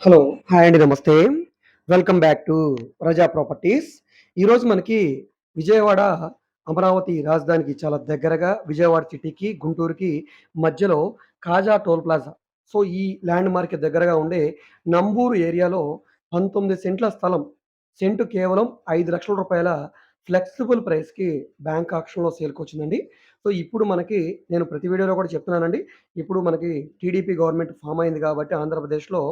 Hello. Hi అండి నమస్తే. Welcome back to Praja properties ఈరోజు మనకి విజయవాడ అమరావతి రాజధానికి చాలా దగ్గరగా విజయవాడ సిటీకి గుంటూరుకి మధ్యలో కాజా టోల్ ప్లాజా. సో ఈ ల్యాండ్ మార్క్ దగ్గరగా ఉండే నంబూరు ఏరియాలో పంతొమ్మిది సెంట్ల స్థలం సెంటు కేవలం ఐదు లక్షల రూపాయల ఫ్లెక్సిబుల్ ప్రైస్కి బ్యాంక్ ఆక్షన్లో సేల్కి వచ్చిందండి సో ఇప్పుడు మనకి నేను ప్రతి వీడియోలో కూడా చెప్తున్నానండి. ఇప్పుడు మనకి టీడీపీ గవర్నమెంట్ ఫామ్ అయింది కాబట్టి ఆంధ్రప్రదేశ్లో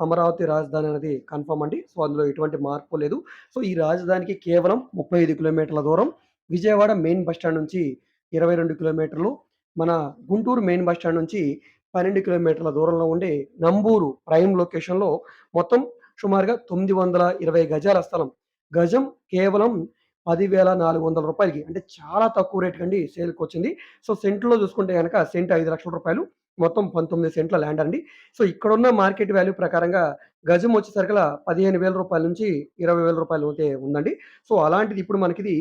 అమరావతి రాజధాని అనేది కన్ఫర్మ్ అండి. సో అందులో ఎటువంటి మార్పు లేదు. సో ఈ రాజధానికి కేవలం ముప్పై ఐదు కిలోమీటర్ల దూరం విజయవాడ మెయిన్ బస్ స్టాండ్ నుంచి ఇరవై రెండు కిలోమీటర్లు మన గుంటూరు మెయిన్ బస్ స్టాండ్ నుంచి పన్నెండు కిలోమీటర్ల దూరంలో ఉండే నంబూరు ప్రైమ్ లొకేషన్లో మొత్తం సుమారుగా తొమ్మిది వందల ఇరవై గజాల స్థలం. గజం కేవలం పదివేల నాలుగు వందల రూపాయలకి అంటే చాలా తక్కువ రేట్ కండి సేల్కి వచ్చింది. సో సెంట్లో చూసుకుంటే కనుక సెంట్ ఐదు లక్షల రూపాయలు మొత్తం పంతొమ్మిది సెంట్ల ల్యాండ్ అండి. సో ఇక్కడున్న మార్కెట్ వాల్యూ ప్రకారంగా గజం వచ్చేసరికి పదిహేను వేల రూపాయల నుంచి ఇరవై వేల రూపాయలు అయితే ఉందండి. సో అలాంటిది ఇప్పుడు మనకిది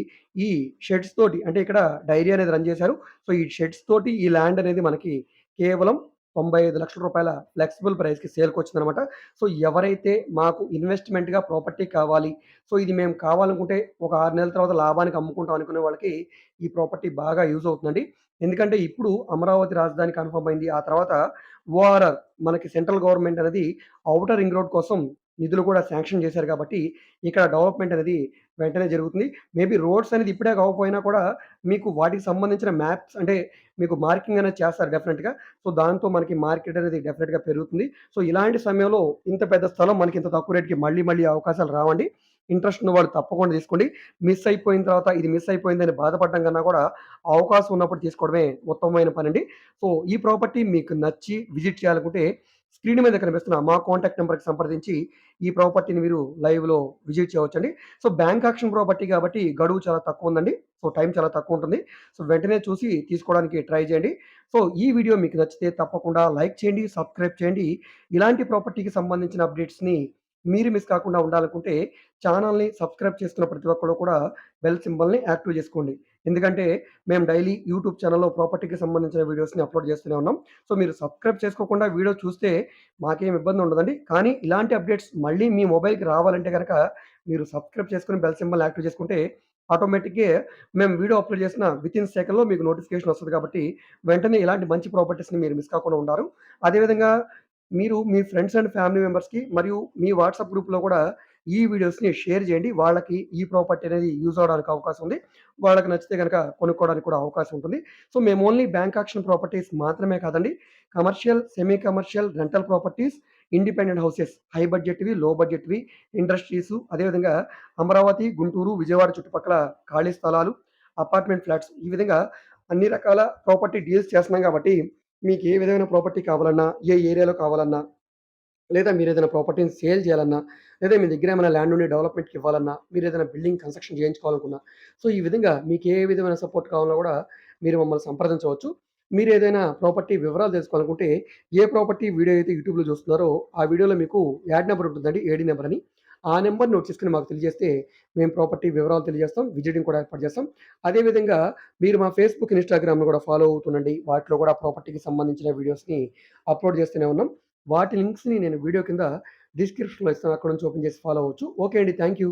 ఈ షెడ్స్ తోటి అంటే ఇక్కడ డైరీ అనేది రన్ చేశారు. సో ఈ షెడ్స్ తోటి ఈ ల్యాండ్ అనేది మనకి కేవలం తొంభై ఐదు లక్షల రూపాయల ఫ్లెక్సిబుల్ ప్రైస్కి సేల్కి వచ్చిందనమాట సో ఎవరైతే మాకు ఇన్వెస్ట్మెంట్గా ప్రాపర్టీ కావాలి సో ఇది మేము కావాలనుకుంటే ఒక ఆరు నెలల తర్వాత లాభానికి అమ్ముకుంటాం అనుకునే వాళ్ళకి ఈ ప్రాపర్టీ బాగా యూజ్ అవుతుందండి. ఎందుకంటే ఇప్పుడు అమరావతి రాజధాని కన్ఫర్మ్ అయింది. ఆ తర్వాత ఓఆర్ఆర్ మనకి సెంట్రల్ గవర్నమెంట్ అనేది ఔటర్ రింగ్ రోడ్ కోసం నిధులు కూడా శాంక్షన్ చేశారు కాబట్టి ఇక్కడ డెవలప్మెంట్ అనేది వెంటనే జరుగుతుంది. మేబీ రోడ్స్ అనేది ఇప్పుడే కాకపోయినా కూడా మీకు వాటికి సంబంధించిన మ్యాప్స్ అంటే మీకు మార్కింగ్ అనేది చేస్తారు డెఫినెట్గా సో దాంతో మనకి మార్కెట్ అనేది డెఫినెట్గా పెరుగుతుంది. సో ఇలాంటి సమయంలో ఇంత పెద్ద స్థలం మనకి ఇంత తక్కువ రేట్కి మళ్ళీ మళ్ళీ అవకాశాలు రావండి. ఇంట్రెస్ట్ ఉన్నవాడు తప్పకుండా తీసుకోండి. మిస్ అయిపోయిన తర్వాత ఇది మిస్ అయిపోయిందని బాధపడడం కన్నా కూడా అవకాశం ఉన్నప్పుడు తీసుకోవడమే ఉత్తమమైన పని అండి సో ఈ ప్రాపర్టీ మీకు నచ్చి విజిట్ చేయాలనుకుంటే స్క్రీన్ మీద కనిపిస్తున్న మా కాంటాక్ట్ నెంబర్కి సంప్రదించి ఈ ప్రాపర్టీని మీరు లైవ్లో విజిట్ చేయవచ్చండి. సో బ్యాంక్ ఆక్షన్ ప్రాపర్టీ కాబట్టి గడువు చాలా తక్కువ ఉందండి. సో టైం చాలా తక్కువ ఉంటుంది. సో వెంటనే చూసి తీసుకోవడానికి ట్రై చేయండి. సో ఈ వీడియో మీకు నచ్చితే తప్పకుండా లైక్ చేయండి సబ్స్క్రైబ్ చేయండి. ఇలాంటి ప్రాపర్టీకి సంబంధించిన అప్డేట్స్ని మీరు మిస్ కాకుండా ఉండాలనుకుంటే ఛానల్ని సబ్స్క్రైబ్ చేసుకున్న ప్రతి ఒక్కరు కూడా బెల్ సింబల్ని యాక్టివ్ చేసుకోండి. ఎందుకంటే మేము డైలీ యూట్యూబ్ ఛానల్లో ప్రాపర్టీకి సంబంధించిన వీడియోస్ని అప్లోడ్ చేస్తూనే ఉన్నాం. సో మీరు సబ్స్క్రైబ్ చేసుకోకుండా వీడియో చూస్తే మాకేం ఇబ్బంది ఉండదండి. కానీ ఇలాంటి అప్డేట్స్ మళ్ళీ మీ మొబైల్కి రావాలంటే కనుక మీరు సబ్స్క్రైబ్ చేసుకుని బెల్ సింబల్ యాక్టివ్ చేసుకుంటే ఆటోమేటిక్గా మేము వీడియో అప్లోడ్ చేసిన విత్ ఇన్ సెకండ్లో మీకు నోటిఫికేషన్ వస్తుంది కాబట్టి వెంటనే ఇలాంటి మంచి ప్రాపర్టీస్ని మీరు మిస్ కాకుండా ఉండారు. అదేవిధంగా మీరు మీ ఫ్రెండ్స్ అండ్ ఫ్యామిలీ మెంబర్స్కి మరియు మీ వాట్సాప్ గ్రూప్లో కూడా ఈ వీడియోస్ని షేర్ చేయండి. వాళ్ళకి ఈ ప్రాపర్టీ అనేది యూజ్ అవడానికి అవకాశం ఉంది. వాళ్ళకి నచ్చితే కనుక కొనుక్కోవడానికి కూడా అవకాశం ఉంటుంది. సో మేము ఓన్లీ బ్యాంక్ ఆక్షన్ ప్రాపర్టీస్ మాత్రమే కాదండి. Commercial semi commercial rental properties independent houses high బడ్జెట్వి low బడ్జెట్వి ఇండస్ట్రీస్ అదేవిధంగా అమరావతి గుంటూరు విజయవాడ చుట్టుపక్కల ఖాళీ స్థలాలు అపార్ట్మెంట్ ఫ్లాట్స్ ఈ విధంగా అన్ని రకాల ప్రాపర్టీ డీల్స్ చేస్తున్నాం కాబట్టి మీకు ఏ విధమైన ప్రాపర్టీ కావాలన్నా ఏ ఏరియాలో కావాలన్నా లేదా మీరు ఏదైనా ప్రాపర్టీని సేల్ చేయాలన్నా లేదా మీ దగ్గర ఏమైనా ల్యాండ్ ఉండి డెవలప్మెంట్కి ఇవ్వాలన్నా మీరు ఏదైనా బిల్డింగ్ కన్స్ట్రక్షన్ చేయించుకోవాలనుకున్నా సో ఈ విధంగా మీకు ఏ విధమైన సపోర్ట్ కావాలన్నా కూడా మీరు మమ్మల్ని సంప్రదించవచ్చు. మీరు ఏదైనా ప్రాపర్టీ వివరాలు తెలుసుకోవాలనుకుంటే ఏ ప్రాపర్టీ వీడియో అయితే యూట్యూబ్లో చూస్తున్నారో ఆ వీడియోలో మీకు యాడ్ నెంబర్ ఉంటుందండి ఏడి నెంబర్ అని. ఆ నెంబర్ నోట్ చేసుకుని మాకు తెలియజేస్తే మేము ప్రాపర్టీ వివరాలు తెలియజేస్తాం విజిటింగ్ కూడా ఏర్పాటు చేస్తాం. అదేవిధంగా మీరు మా ఫేస్బుక్ ఇన్స్టాగ్రామ్ను కూడా ఫాలో అవుతుండండి. వాటిలో కూడా ప్రాపర్టీకి సంబంధించిన వీడియోస్ని అప్లోడ్ చేస్తూనే ఉన్నాం. వాటి లింక్స్ని నేను వీడియో కింద డిస్క్రిప్షన్లో ఇస్తాను. అక్కడ నుంచి ఓపెన్ చేసి ఫాలో అవ్వచ్చు. ఓకే అండి. Thank you